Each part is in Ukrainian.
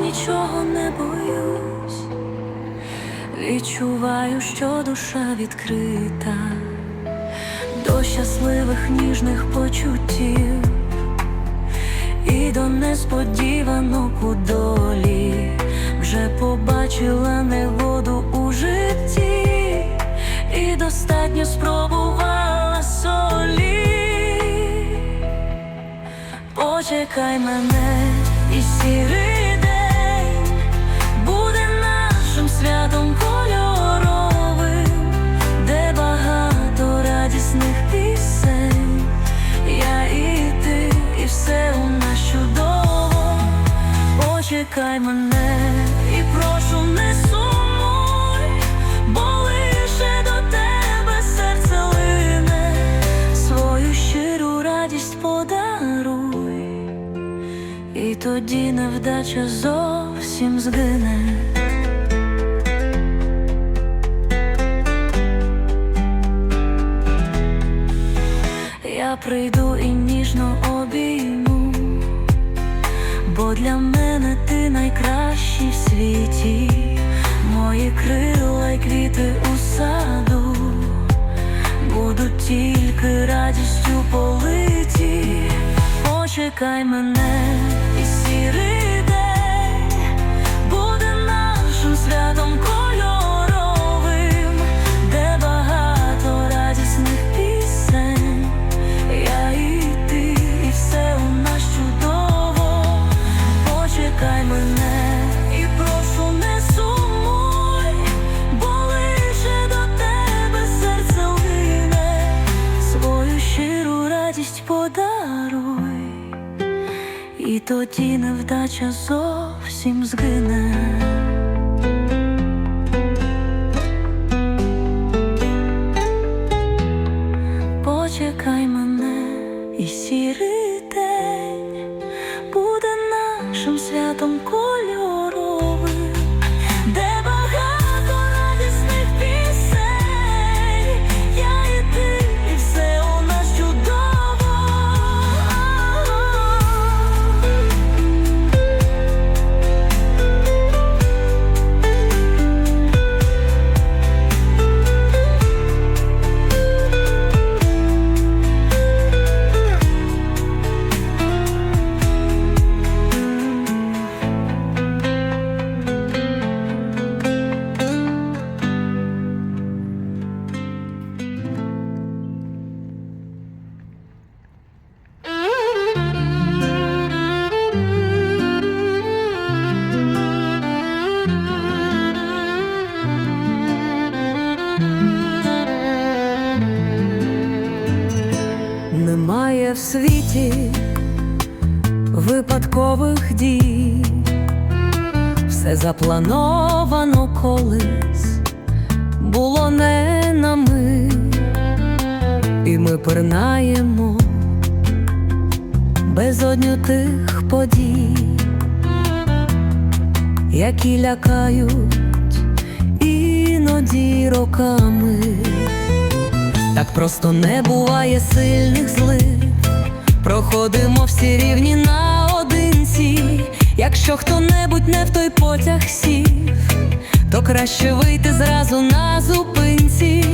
нічого не боюсь, відчуваю, що душа відкрита до щасливих ніжних почуттів і до несподіванок у долі. Вже побачила негоду у житті, і достатньо спробувала солі. Почекай мене, і сірий святом кольоровим, де багато радісних пісень. Я і ти, і все у нас чудово. Почекай мене і прошу не сумуй, бо лише до тебе серце лине, свою щиру радість подаруй, і тоді невдача зовсім згине. Прийду і ніжно обійму, бо для мене ти найкращий в світі, мої крила й квіти у саду будуть тільки радістю политі. Почекай мене, і сірий день буде нашим святом нашим святом кольоровим, заплановано колись, було не на ми, і ми пирнаємо безодню тих подій, які лякають іноді роками. Так просто не буває сильних злив, проходимо всі рівні наодинці. Якщо хто-небудь не в той потяг сів, то краще вийти зразу на зупинці.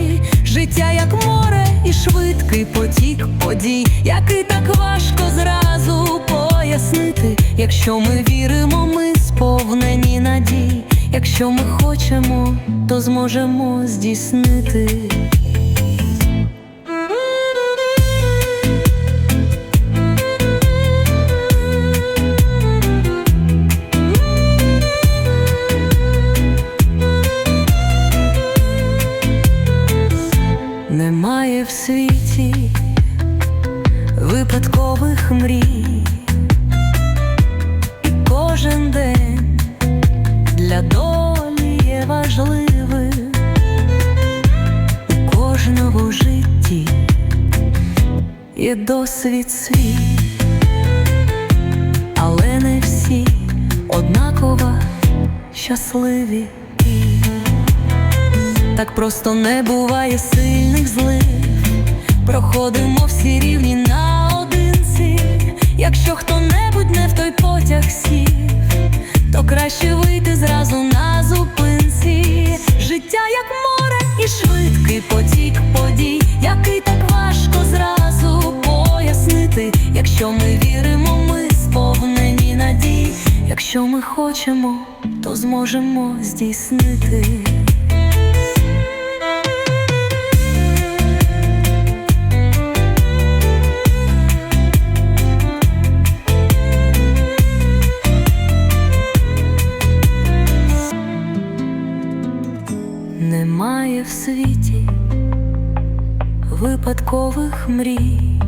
Життя як море і швидкий потік подій, який так важко зразу пояснити. Якщо ми віримо, ми сповнені надій. Якщо ми хочемо, то зможемо здійснити. Мрій, і кожен день для долі є важливим у кожного житті є досвід свій, але не всі однаково щасливі. так просто не буває сильних злив. Проходимо всі рівні. Якщо хто-небудь не в той потяг сів, то краще вийти зразу на зупинці. Життя як море і швидкий потік подій, який так важко зразу пояснити. Якщо ми віримо, ми сповнені надій. Якщо ми хочемо, то зможемо здійснити. Випадкових мрій,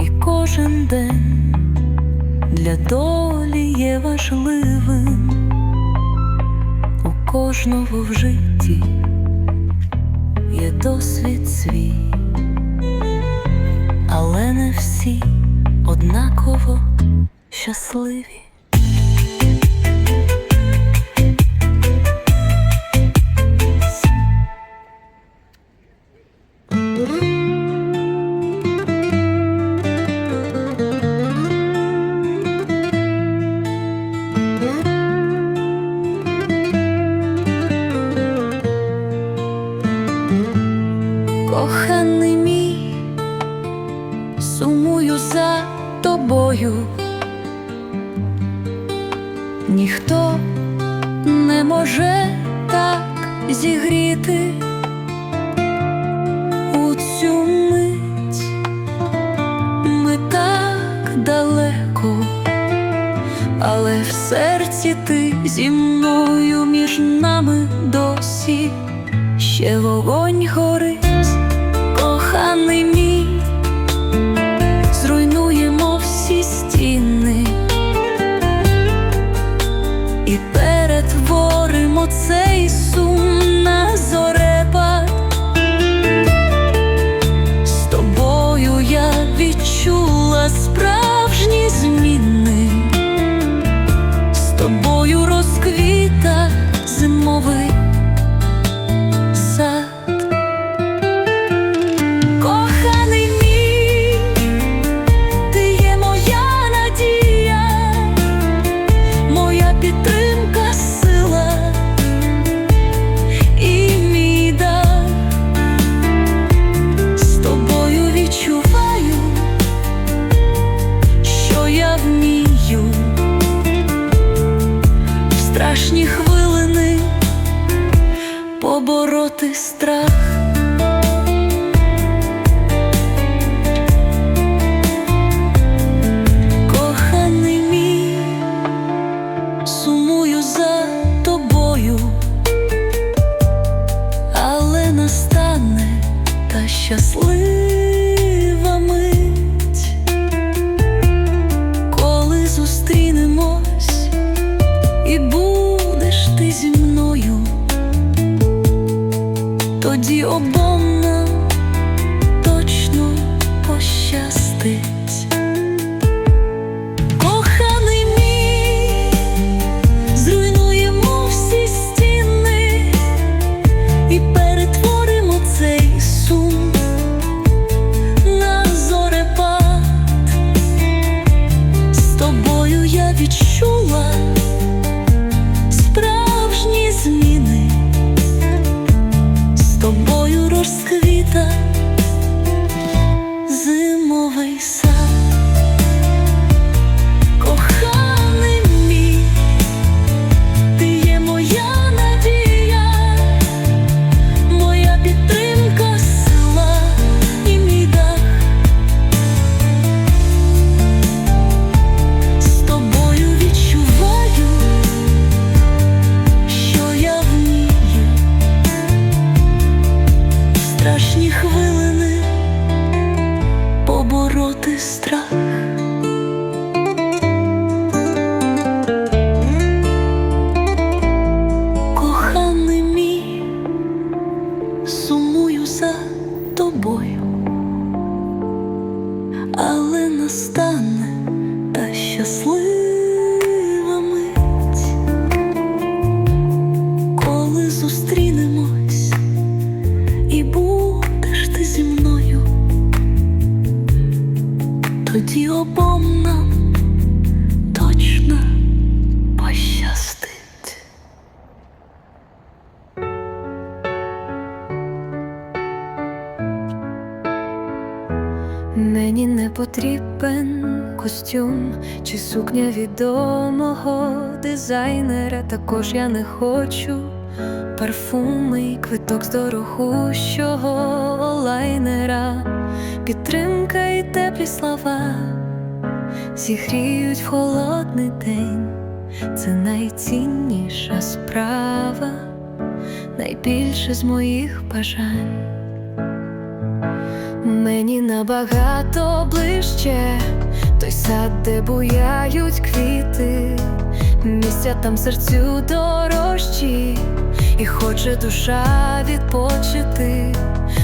і кожен день для долі є важливим. У кожного в житті є досвід свій, але не всі однаково щасливі. Сумую за тобою, ніхто не може так зігріти у цю мить. Ми так далеко, але в серці ти зі мною між нами досі. Ще вогонь горить, коханий Мені не потрібен костюм чи сукня відомого дизайнера. Також я не хочу парфуми і квиток з дорогущого лайнера. Підтримка і теплі слова зігріють в холодний день. Це найцінніша справа, найбільше з моїх бажань. Мені набагато ближче. Той сад, де буяють квіти, місця там серцю дорожчі, і хоче душа відпочити,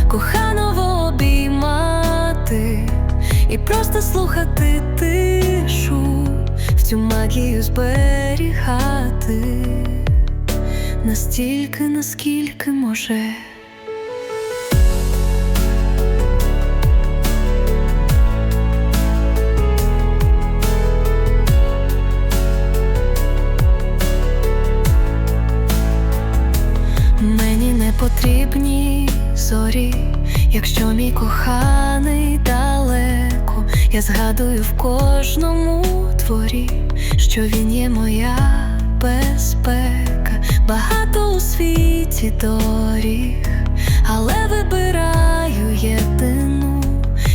коханово обіймати. І просто слухати тишу, в цю магію зберігати. Настільки, наскільки може. Я згадую в кожному творі, що він є моя безпека, багато у світі доріг, але вибираю єдину,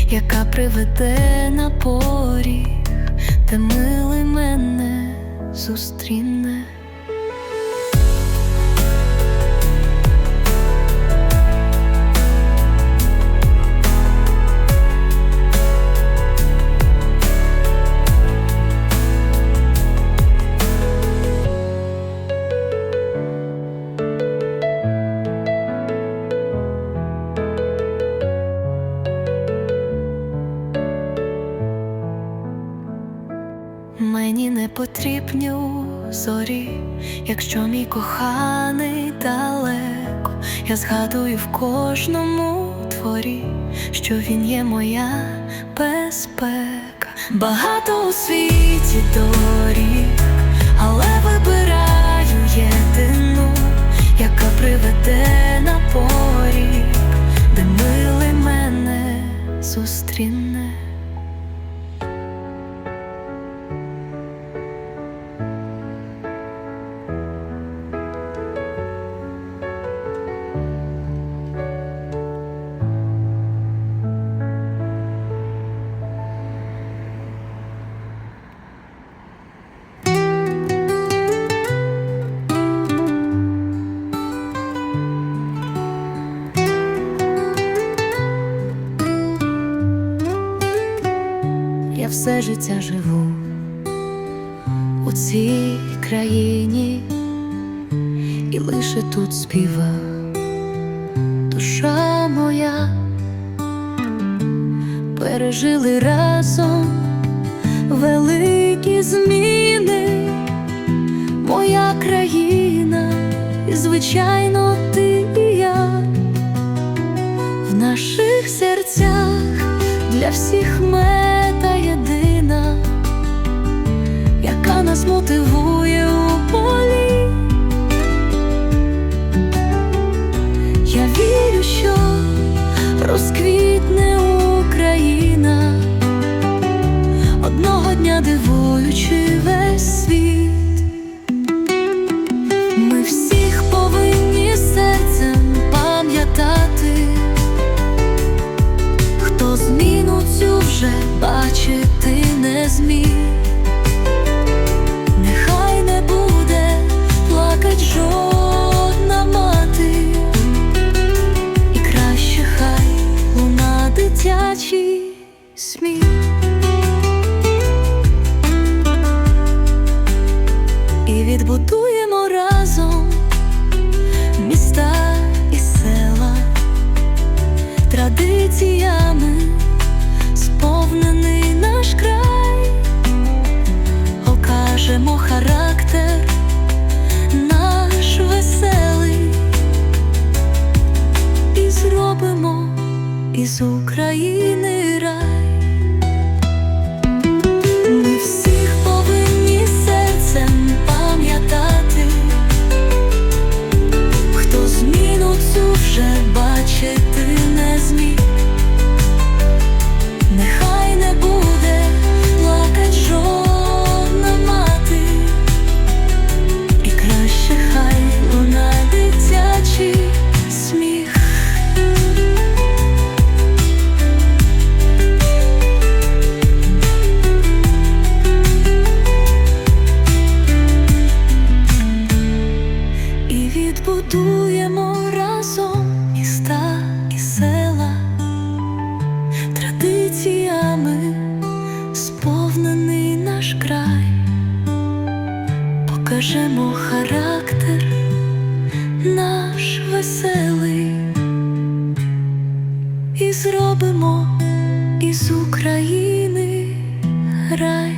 яка приведе на поріг, де милий мене зустріне. Мені не потрібні зорі, якщо мій коханий далеко, я згадую в кожному творі, що він є моя безпека. Багато у світі доріг, але вибираю єдину, яка приведе на поріг, де милий мене зустріне. Все життя живу. У цій країні, і лише тут співа. Душа моя, пережили разом великі зміни, моя країна, і звичайно, ти і я. В наших серцях для всіх мета мотивує у полі. Я вірю, що розквітне Україна, одного дня дивуючи весь світ. зробимо із України. України рай.